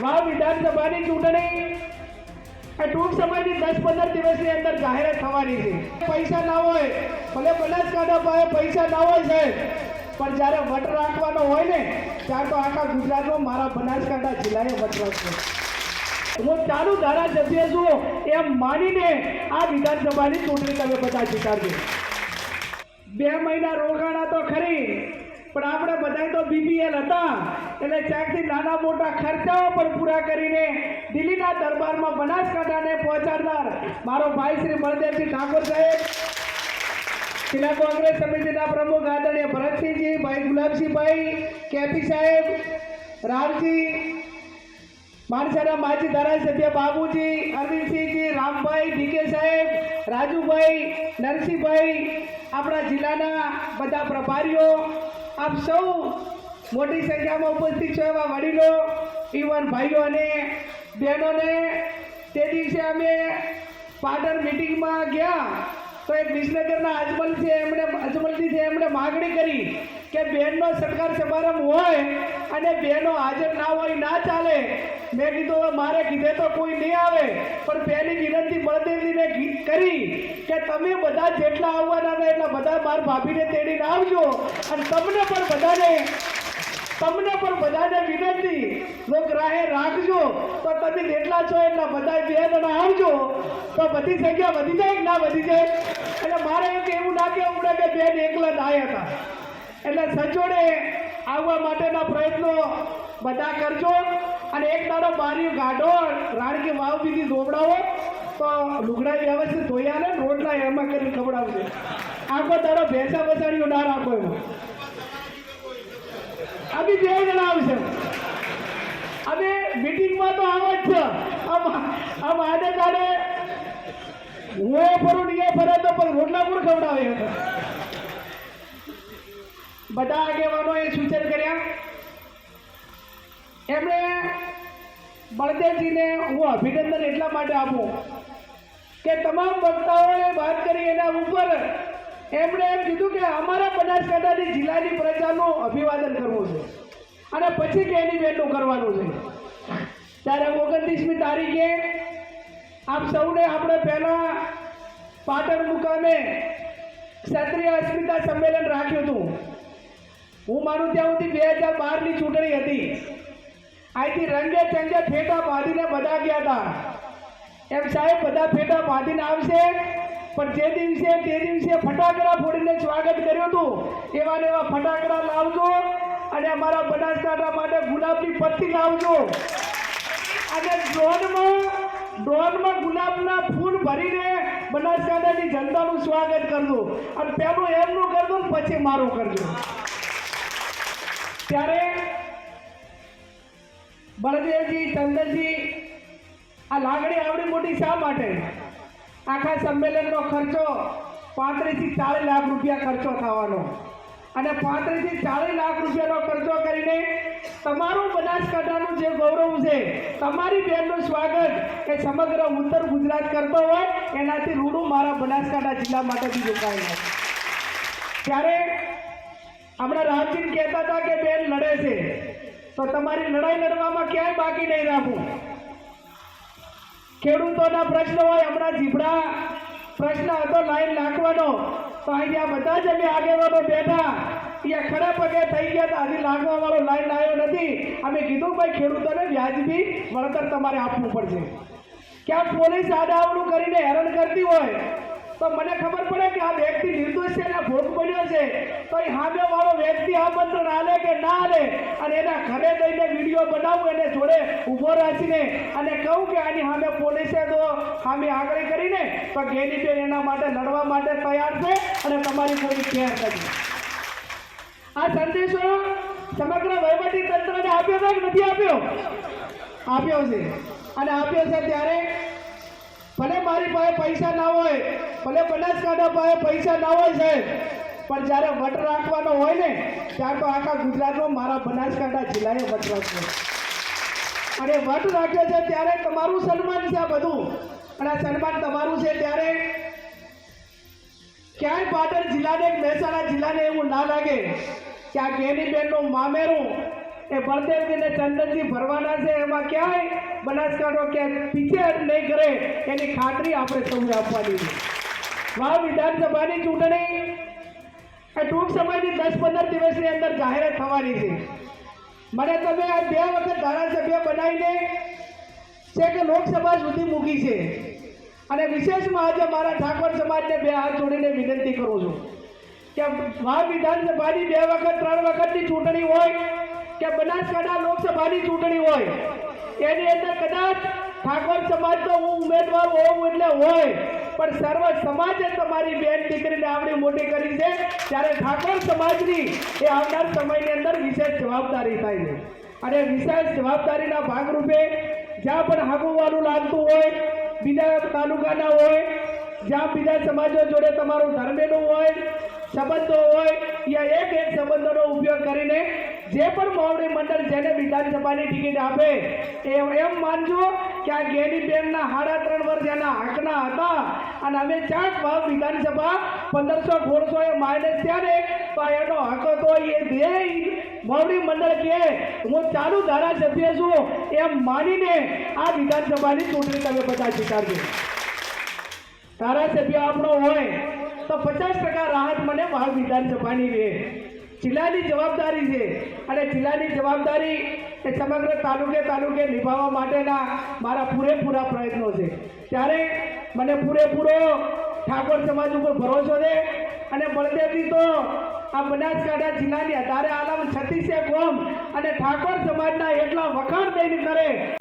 વાવ વિધાનસભાની ચૂંટણી. એ ટૂંક સમયની દસ પંદર દિવસની અંદર જાહેરાત થવાની છે. પૈસા ના હોય, ભલે બનાસકાંઠા પાસે પૈસા ના હોય છે પણ જ્યારે વટ રાખવાનો હોય ને, ત્યારે તો આખા ગુજરાતમાં મારા બનાસકાંઠા જિલ્લાએ વટ રાખશે હું ચાલુ ધારાસભ્ય છું, એમ માનીને આ વિધાનસભાની ચૂંટણી તમે બધા જીતાડજો બે મહિના રોકાણા તો ખરી. પણ આપણે બધા તો બીપીએલ હતા. એટલે ચાકથી નાના મોટા ખર્ચાઓ પણ પૂરા કરીને દિલ્હીના દરબારમાં બનાસકાંઠાને પહોંચાડનાર મારો ભાઈ શ્રી બળદેવસિંહ ઠાકોર સાહેબ જિલ્લા કોંગ્રેસ સમિતિના પ્રમુખ આદરણીય ભરતસિંહજી, ભાઈ ગુલાબસિંહભાઈ, કેપી સાહેબ, રામજી, માણસાના માજી ધારાસભ્ય બાબુજી, અરવિંદસિંહજી, રામભાઈ, ડીકે સાહેબ, રાજુભાઈ, નરસિંહભાઈ, આપણા જિલ્લાના બધા પ્રભારીઓ આપ સૌ મોટી સંખ્યામાં ઉપસ્થિત છો એવા વડીલો, યુવાન ભાઈઓ અને બહેનોને, તે દિવસે અમે પાટણ મિટિંગમાં ગયા. તો એક વિસનગરના અજમલ છે એમણે અજમલજી છે એમણે માગણી કરી કે બહેનનો સરકાર સમારંભ હોય અને બહેનો હાજર ના હોય, ના ચાલે. મેં કીધું, હવે મારે કીધે તો કોઈ નહીં આવે. પણ પહેલી વિનંતી બળદેવજીને કરી કે તમે બધા જેટલા આવવાના હતા એટલા બધા માર ભાભીને તેડીને આવજો. અને તમને પણ બધાને, તમને પણ બધાને વિનંતી, લોક રાહે રાખજો. તો તમે જેટલા છો એટલા બધા બે જણા આવજો. તો બધી સંખ્યા વધી જાય ના વધી જાય? એટલે મારે કે એવું ના કહેવું પડે કે બેન એકલા આવ્યા હતા. એટલે સચોડે આવવા માટેના પ્રયત્નો બધા કરજો અને એક દાડો બારી ગાઢો રાણકી વાવ બીજી ધોબડાવો તો લુગડા વ્યવસ્થિત ધોયા ને રોટલા એમાં કરી ખવડાવજો. આખો દાડો ભેંસા બસાડીઓ ના રાખો એમાં. અભી બે જણા આવશે. અમે મીટિંગમાં તો આવો જ છે. આમ આડે દાડે હું એ ને એ ફરે તો પણ રોટલા કોણ ખવડાવે? બધા આગેવાનોએ સૂચન કર્યા. એમણે બળદેવજીને હું અભિનંદન એટલા માટે આપું કે તમામ વક્તાઓએ વાત કરી એના ઉપર એમણે એમ કીધું કે અમારા બનાસકાંઠાની જિલ્લાની પ્રજાનું અભિવાદન કરવું છે અને પછી કે એની બેનનું કરવાનું છે. ત્યારે ઓગણત્રીસમી તારીખે આપ સૌને આપણે પહેલાં પાટણ મુકામે ક્ષત્રિય અસ્મિતા સંમેલન રાખ્યું હતું. હું માનું ત્યાં સુધી બે હજાર બારની ચૂંટણી હતી. અહીંથી રંગે ચંગે ફેટા બાંધીને બધા ગયા હતા. એમ સાહેબ, બધા ફેટા બાંધીને આવશે, પણ જે દિવસે તે દિવસે ફટાકડા ફોડીને સ્વાગત કર્યું હતું એવા ને એવા ફટાકડા લાવજો અને અમારા બનાસકાંઠા માટે ગુલાબની પત્તી લાવજો. અને ડ્રોનમાં ડ્રોનમાં ગુલાબના ફૂલ ભરીને બનાસકાંઠાની જનતાનું સ્વાગત કરજો. અને પહેલું એમનું કરજો પછી મારું કરજો. ત્યારે બળદેવજી ચંદનજી આ લાગણી આવડી મોટી શા માટે? આખા સંમેલનનો ખર્ચો પાંત્રીસથી ચાલીસ લાખ રૂપિયા ખર્ચો થવાનો. અને પાંત્રીસથી ચાલીસ લાખ રૂપિયાનો ખર્ચો કરીને તમારું બનાસકાંઠાનું જે ગૌરવ છે, તમારી બહેનનું સ્વાગત એ સમગ્ર ઉત્તર ગુજરાત કરતો હોય, એનાથી રૂડું મારા બનાસકાંઠા જિલ્લા માટે બી રોકાયેલા ત્યારે હમણાં રામજીન કહેતા હતા કે બેન લડે છે, તો તમારી લડાઈ લડવામાં ક્યાંય બાકી નહીં રાખવું ખેડૂતોના પ્રશ્ન હોય, હમણાં જીભડા પ્રશ્ન હતો, લાઈન નાખવાનો. તો અહીંયા બધા જ બે આગેવાનો બેઠા. એ ખડા પગે થઈ ગયા હતા. હજી લાગવા વાળો લાઈન આવ્યો નથી. અમે કીધું, ભાઈ, ખેડૂતોને વ્યાજબી વળતર તમારે આપવું પડશે. ક્યાંક પોલીસ આડાવડું કરીને હેરાન કરતી હોય તો મને ખબર પડે કે આ વ્યક્તિ નિર્દોષ છે અને ભોગ બન્યો છે. તો એ સામે વાળો વ્યક્તિ આમંત્રણ આલે કે ના આલે અને એના ઘરે જઈને વીડિયો બનાવું, એને જોડે ઊભો રાખીને અને કહું કે આની સામે પોલીસે તો સામે આગળ કરીને તો ગેનીબેન એના માટે લડવા માટે તૈયાર છે અને તમારી થોડી કેર કરી આ સંદેશો સમગ્ર વહીવટી તંત્રને આપ્યો છે નથી આપ્યો? આપ્યો છે. અને આપ્યો છે ત્યારે ભલે મારી પાસે પૈસા ના હોય, ભલે બનાસકાંઠા પાસે પૈસા ના હોય સાહેબ, પણ જ્યારે વટ રાખવાનો હોય ને ત્યાં તો આખા ગુજરાતમાં મારા બનાસકાંઠા જિલ્લાએ વટ રાખ્યો. અને વટ રાખ્યો છે ત્યારે તમારું સન્માન છે આ બધું. અને આ સન્માન તમારું છે ત્યારે ક્યાંય પાટણ જિલ્લાને મહેસાણા જિલ્લાને એવું ના લાગે કે આ ગેનીબેનનું મામેરું એ બળદેવજી ને ચંદનજી ભરવાના છે, એમાં ક્યાંય બનાસકાંઠો ક્યાંય પીછે નહીં કરે, એની ખાતરી આપણે સૌને આપવાની છે. વાવ, વિધાનસભાની ચૂંટણી એ ટૂંક સમયની દસ પંદર દિવસની અંદર જાહેરાત થવાની છે. મને તમે આ બે વખત ધારાસભ્ય બનાવીને છે કે લોકસભા સુધી મૂકી છે. અને વિશેષમાં આજે મારા ઠાકોર સમાજને બે હાથ જોડીને વિનંતી કરું છું કે વાવ, વિધાનસભાની બે વખત, ત્રણ વખતની ચૂંટણી હોય કે બનાસકાંઠા લોકસભાની ચૂંટણી હોય, એની અંદર કદાચ ઠાકોર સમાજ તો હું ઉમેદવાર હોઉં એટલે હોય, પણ સર્વ સમાજે તમારી બેન દીકરીને આવડી મોટી કરી છે, ત્યારે ઠાકોર સમાજની એ આવનાર સમયની અંદર વિશેષ જવાબદારી થાય છે. અને વિશેષ જવાબદારીના ભાગરૂપે જ્યાં પણ હાગુવાનું લાગતું હોય, બીજા તાલુકાના હોય, જ્યાં બીજા સમાજો જોડે તમારું ધર્મેનું હોય, સંબંધો હોય યા એક એક સંબંધોનો ઉપયોગ કરીને જે પણ મોવડી મંડળ જેને વિધાનસભાની ટિકિટ આપે, એ એમ માનજો કે આ ગેનીબેનના સાડા ત્રણ વર્ષ એના હકના હતા અને અમે ચાક ભાવ વિધાનસભા પંદરસો સોળસો એ માઇનસ થયા ને, તો એનો હક હતો એ ધ્યેય મોવડી મંડળ કે, હું ચાલુ ધારાસભ્ય છું, એમ માનીને આ વિધાનસભાની ચૂંટણી તમે બધા સ્વીકારજો. ધારાસભ્ય આપણો હોય, તો પચાસ ટકા રાહત મને મહા વિધાનસભાની રહે. જિલ્લાની જવાબદારી છે. અને જિલ્લાની જવાબદારી એ સમગ્ર તાલુકે તાલુકે નિભાવવા માટેના મારા પૂરેપૂરા પ્રયત્નો છે. ત્યારે મને પૂરેપૂરો ઠાકોર સમાજ ઉપર ભરોસો છે. અને બળદેવજી તો આ બનાસકાંઠા જિલ્લાની અધારે આલમ છત્તીસે કોમ અને ઠાકોર સમાજના એટલા વખાણ દઈને કરે.